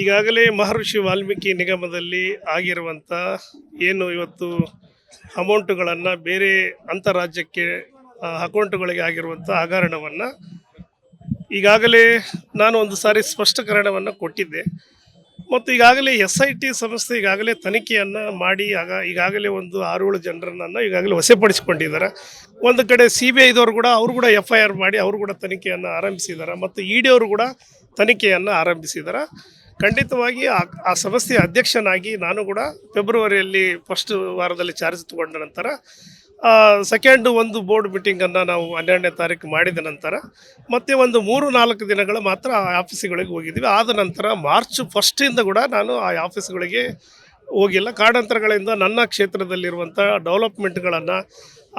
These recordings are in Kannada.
ಈಗಾಗಲೇ ಮಹರ್ಷಿ ವಾಲ್ಮೀಕಿ ನಿಗಮದಲ್ಲಿ ಆಗಿರುವಂಥ ಏನು ಇವತ್ತು ಅಮೌಂಟುಗಳನ್ನು ಬೇರೆ ಅಂತಾರಾಜ್ಯಕ್ಕೆ ಅಕೌಂಟ್ಗಳಿಗೆ ಆಗಿರುವಂಥ ಹಗರಣವನ್ನು ಈಗಾಗಲೇ ನಾನು ಒಂದು ಸಾರಿ ಸ್ಪಷ್ಟೀಕರಣವನ್ನು ಕೊಟ್ಟಿದ್ದೆ. ಮತ್ತು ಈಗಾಗಲೇ ಎಸ್ ಐ ಟಿ ಸಂಸ್ಥೆ ಈಗಾಗಲೇ ತನಿಖೆಯನ್ನು ಮಾಡಿ, ಆಗ ಈಗಾಗಲೇ ಒಂದು ಆರೇಳು ಜನರನ್ನು ಈಗಾಗಲೇ ವಶಪಡಿಸಿಕೊಂಡಿದ್ದಾರೆ. ಒಂದು ಕಡೆ ಸಿ ಬಿ ಐದವರು ಕೂಡ, ಅವರು ಕೂಡ ಎಫ್ ಐ ಆರ್ ಮಾಡಿ ಅವರು ಕೂಡ ತನಿಖೆಯನ್ನು ಆರಂಭಿಸಿದ್ದಾರೆ. ಮತ್ತು ಇ ಡಿ ಅವರು ಕೂಡ ತನಿಖೆಯನ್ನು ಆರಂಭಿಸಿದ್ದಾರೆ. ಖಂಡಿತವಾಗಿ ಆ ಸಂಸ್ಥೆಯ ಅಧ್ಯಕ್ಷನಾಗಿ ನಾನು ಕೂಡ ಫೆಬ್ರವರಿಯಲ್ಲಿ ಫಸ್ಟ್ ವಾರದಲ್ಲಿ ಚಾರ್ಜ್ ತಗೊಂಡ ನಂತರ ಸೆಕೆಂಡ್ ಒಂದು ಬೋರ್ಡ್ ಮೀಟಿಂಗನ್ನು ನಾವು ಹನ್ನೆರಡನೇ ತಾರೀಕು ಮಾಡಿದ ನಂತರ, ಮತ್ತೆ ಒಂದು ಮೂರು ನಾಲ್ಕು ದಿನಗಳು ಮಾತ್ರ ಆ ಆಫೀಸ್ಗಳಿಗೆ ಹೋಗಿದ್ವಿ. ಆದ ನಂತರ ಮಾರ್ಚ್ ಫಸ್ಟಿಂದ ಕೂಡ ನಾನು ಆ ಆಫೀಸ್ಗಳಿಗೆ ಹೋಗಿಲ್ಲ. ಕಾರಣಾಂತರಗಳಿಂದ ನನ್ನ ಕ್ಷೇತ್ರದಲ್ಲಿರುವಂಥ ಡೆವಲಪ್ಮೆಂಟ್ಗಳನ್ನು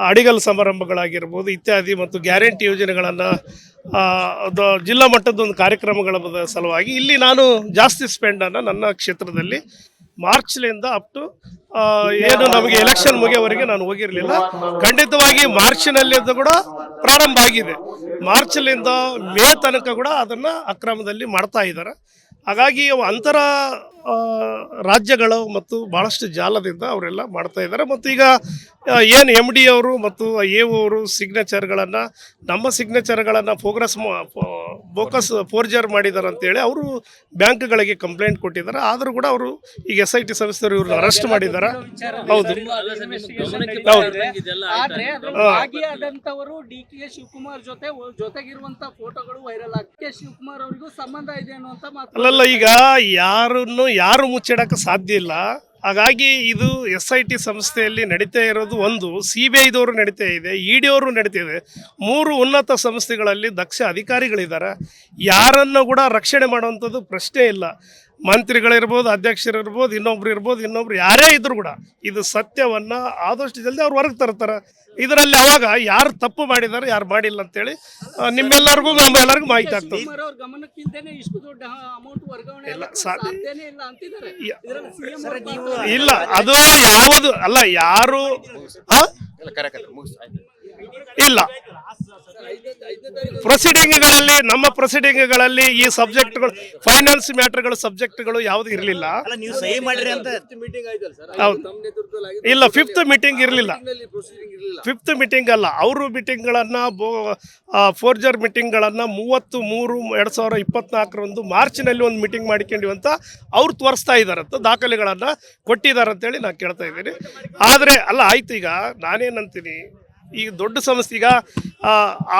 ಅಡಿಗಲ್ ಸಮಾರಂಭಗಳಾಗಿರ್ಬೋದು ಇತ್ಯಾದಿ ಮತ್ತು ಗ್ಯಾರಂಟಿ ಯೋಜನೆಗಳನ್ನು ಜಿಲ್ಲಾ ಮಟ್ಟದ ಒಂದು ಕಾರ್ಯಕ್ರಮಗಳ ಸಲುವಾಗಿ ಇಲ್ಲಿ ನಾನು ಜಾಸ್ತಿ ಸ್ಪೆಂಡನ್ನು ನನ್ನ ಕ್ಷೇತ್ರದಲ್ಲಿ ಮಾರ್ಚ್ಲಿಂದ ಅಪ್ ಟು ಏನು ನಮಗೆ ಎಲೆಕ್ಷನ್ ಮುಗಿಯೋವರೆಗೆ ನಾನು ಹೋಗಿರಲಿಲ್ಲ. ಖಂಡಿತವಾಗಿ ಮಾರ್ಚ್ನಲ್ಲಿ ಅದು ಕೂಡ ಪ್ರಾರಂಭ ಆಗಿದೆ. ಮಾರ್ಚ್ಲಿಂದ ಮೇ ತನಕ ಕೂಡ ಅದನ್ನು ಅಕ್ರಮದಲ್ಲಿ ಮಾಡ್ತಾ ಇದ್ದಾರೆ. ಹಾಗಾಗಿ ಅವು ಅಂತರ ರಾಜ್ಯಗಳು ಮತ್ತು ಭಾಳಷ್ಟು ಜಾಲದಿಂದ ಅವರೆಲ್ಲ ಮಾಡ್ತಾ ಇದ್ದಾರೆ. ಮತ್ತು ಈಗ ಏನು ಎಂ ಡಿ ಅವರು ಮತ್ತು ಎ ಅವರು ಸಿಗ್ನೇಚರ್ಗಳನ್ನು ನಮ್ಮ ಸಿಗ್ನೇಚರ್ಗಳನ್ನು ಫೋಗ್ರಸ್ ಬೋಕಸ್ ಫೋರ್ಜರ್ ಮಾಡಿದ್ದಾರೆ ಅಂತೇಳಿ ಅವರು ಬ್ಯಾಂಕ್ಗಳಿಗೆ ಕಂಪ್ಲೇಂಟ್ ಕೊಟ್ಟಿದ್ದಾರೆ. ಆದರೂ ಕೂಡ ಅವರು ಈಗ ಎಸ್ ಐ ಟಿ ಸಂಸ್ಥೆಯವರು ಇವ್ರನ್ನ ಅರೆಸ್ಟ್ ಮಾಡಿದ್ದಾರೆ ಹೌದು. ಭಾಗಿಯಾದಂತವರು ಡಿ ಕೆ ಶಿವಕುಮಾರ್ ಜೊತೆ ಜೊತೆಗಿರುವಂತ ಫೋಟೋಗಳು ವೈರಲ್ ಆಗಿ ಶಿವಕುಮಾರ್ ಅವರಿಗೂ ಸಂಬಂಧ ಇದೆ ಅನ್ನುವಂತ ಮಾತು. ಅಲ್ಲಲ್ಲ ಈಗ ಯಾರನ್ನು ಯಾರು ಮುಚ್ಚಿಡಕ್ಕೆ ಸಾಧ್ಯ ಇಲ್ಲ ಹಾಗಾಗಿ ಇದು ಎಸ್ ಐ ಟಿ ಸಂಸ್ಥೆಯಲ್ಲಿ ನಡೀತಾ ಇರೋದು ಒಂದು, ಸಿ ಬಿ ಐದವರು ನಡೀತಾ ಇದೆ, ಇ ಡಿ ಅವರು ನಡೀತಾ ಇದೆ. ಮೂರು ಉನ್ನತ ಸಂಸ್ಥೆಗಳಲ್ಲಿ ದಕ್ಷ ಅಧಿಕಾರಿಗಳಿದ್ದಾರೆ. ಯಾರನ್ನು ಕೂಡ ರಕ್ಷಣೆ ಮಾಡುವಂಥದ್ದು ಪ್ರಶ್ನೆ ಇಲ್ಲ. ಮಂತ್ರಿಗಳಿರ್ಬೋದು ಅಧ್ಯಕ್ಷರಿರ್ಬೋದು ಇನ್ನೊಬ್ರು ಇರ್ಬೋದು ಇನ್ನೊಬ್ರು ಯಾರೇ ಇದ್ರು ಕೂಡ ಇದು ಸತ್ಯವನ್ನು ಆದಷ್ಟು ಜಲ್ದಿ ಅವ್ರು ಹೊರಗೆ ತರ್ತಾರೆ. ಇದರಲ್ಲಿ ಅವಾಗ ಯಾರು ತಪ್ಪು ಮಾಡಿದ್ದಾರೆ ಯಾರು ಮಾಡಿಲ್ಲ ಅಂತೇಳಿ ಹೇಳಿ ನಿಮ್ಮೆಲ್ಲರಿಗೂ ನಮ್ಮೆಲ್ಲರಿಗೂ ಮಾಹಿತಿ ಆಗ್ತದೆ. ಶಿವಕುಮಾರ್ ಅವ್ರ ಗಮನಕ್ಕಿಲ್ದೇನೆ ಇಷ್ಟು ದೊಡ್ಡ ಅಮೌಂಟ್ ವರ್ಗಾವಣೆ ಇಲ್ಲ, ಅದು ಯಾವುದು ಅಲ್ಲ ಯಾರು? ಇಲ್ಲ. ಪ್ರೊಸೀಡಿಂಗ್ಗಳಲ್ಲಿ ನಮ್ಮ ಪ್ರೊಸೀಡಿಂಗ್ಗಳಲ್ಲಿ ಈ ಸಬ್ಜೆಕ್ಟ್ಗಳು ಫೈನಾನ್ಸ್ ಮ್ಯಾಟರ್ಗಳು ಸಬ್ಜೆಕ್ಟ್ಗಳು ಯಾವುದು ಇರಲಿಲ್ಲ. ಇಲ್ಲ ಫಿಫ್ತ್ ಮೀಟಿಂಗ್ ಇರಲಿಲ್ಲ. ಫಿಫ್ತ್ ಮೀಟಿಂಗ್ ಅಲ್ಲ ಅವರು ಮೀಟಿಂಗ್ಗಳನ್ನು ಬೋ ಫೋರ್ಜರ್ ಮೀಟಿಂಗ್ಗಳನ್ನು ಮೂವತ್ತು ಮೂರು ಎರಡು ಸಾವಿರ ಇಪ್ಪತ್ನಾಲ್ಕರಂದು ಮಾರ್ಚ್ನಲ್ಲಿ ಒಂದು ಮೀಟಿಂಗ್ ಮಾಡಿಕೊಂಡಿವಿ ಅಂತ ಅವ್ರು ತೋರಿಸ್ತಾ ಇದ್ದಾರಂತ ದಾಖಲೆಗಳನ್ನು ಕೊಟ್ಟಿದ್ದಾರೆ ಅಂತೇಳಿ ನಾನು ಕೇಳ್ತಾ ಇದ್ದೀನಿ. ಆದರೆ ಅಲ್ಲ ಆಯ್ತು ಈಗ ನಾನೇನಂತೀನಿ ಈಗ ದೊಡ್ಡ ಸಮಸ್ಯೆ, ಈಗ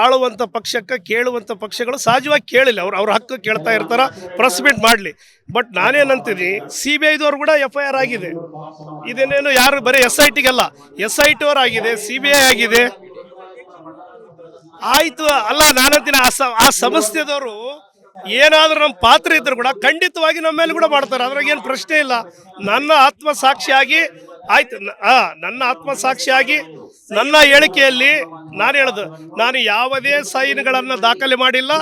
ಆಳುವಂಥ ಪಕ್ಷಕ್ಕೆ ಕೇಳುವಂಥ ಪಕ್ಷಗಳು ಸಹಜವಾಗಿ ಕೇಳಿಲ್ಲ. ಅವ್ರು ಅವ್ರ ಹಕ್ಕು ಕೇಳ್ತಾ ಇರ್ತಾರೆ ಪ್ರೆಸ್ ಮೀಟ್ ಮಾಡಲಿ. ಬಟ್ ನಾನೇನಂತೀನಿ ಸಿ ಬಿ ಐದವ್ರು ಕೂಡ ಎಫ್ ಐ ಆರ್ ಆಗಿದೆ. ಇದನ್ನೇನು ಯಾರು, ಬರೀ ಎಸ್ ಐ ಟಿಗೆಲ್ಲ. ಎಸ್ ಐ ಟಿ ಅವ್ರು ಆಗಿದೆ, ಸಿ ಬಿ ಐ ಆಗಿದೆ. ಆಯಿತು, ಅಲ್ಲ ನಾನಂತೀನಿ ಆ ಆ ಸಂಸ್ಥೆದವರು ಏನಾದರೂ ನಮ್ಮ ಪಾತ್ರ ಇದ್ರು ಕೂಡ ಖಂಡಿತವಾಗಿ ನಮ್ಮ ಮೇಲೆ ಕೂಡ ಮಾಡ್ತಾರೆ. ಅದ್ರಾಗ ಏನು ಪ್ರಶ್ನೆ ಇಲ್ಲ. ನನ್ನ ಆತ್ಮಸಾಕ್ಷಿಯಾಗಿ ಆಯ್ತು ನನ್ನ ಆತ್ಮಸಾಕ್ಷಿಯಾಗಿ ನನ್ನ ಹೇಳಿಕೆಯಲ್ಲಿ ನಾನು ಹೇಳೋದು, ನಾನು ಯಾವುದೇ ಸೈನ್ಗಳನ್ನು ದಾಖಲೆ ಮಾಡಿಲ್ಲ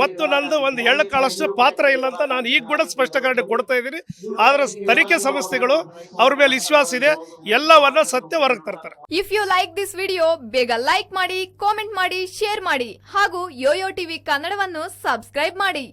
ಮತ್ತು ನಂದು ಒಂದು ಎಳ್ಳು ಕಾಳಷ್ಟು ಪಾತ್ರ ಇಲ್ಲ ಅಂತ ನಾನು ಈಗ ಕೂಡ ಸ್ಪಷ್ಟೀಕರಣ ಕೊಡ್ತಾ ಇದ್ದೀನಿ. ಆದರೆ ತನಿಖೆ ಸಂಸ್ಥೆಗಳು ಅವ್ರ ಮೇಲೆ ವಿಶ್ವಾಸ ಇದೆ, ಎಲ್ಲವನ್ನ ಸತ್ಯ ಹೊರಗೆ ತರ್ತಾರೆ. If you like this video ಬೇಗ ಲೈಕ್ ಮಾಡಿ ಕಾಮೆಂಟ್ ಮಾಡಿ ಶೇರ್ ಮಾಡಿ ಹಾಗೂ ಯೋಯೋ ಟಿವಿ ಕನ್ನಡವನ್ನು ಸಬ್ಸ್ಕ್ರೈಬ್ ಮಾಡಿ.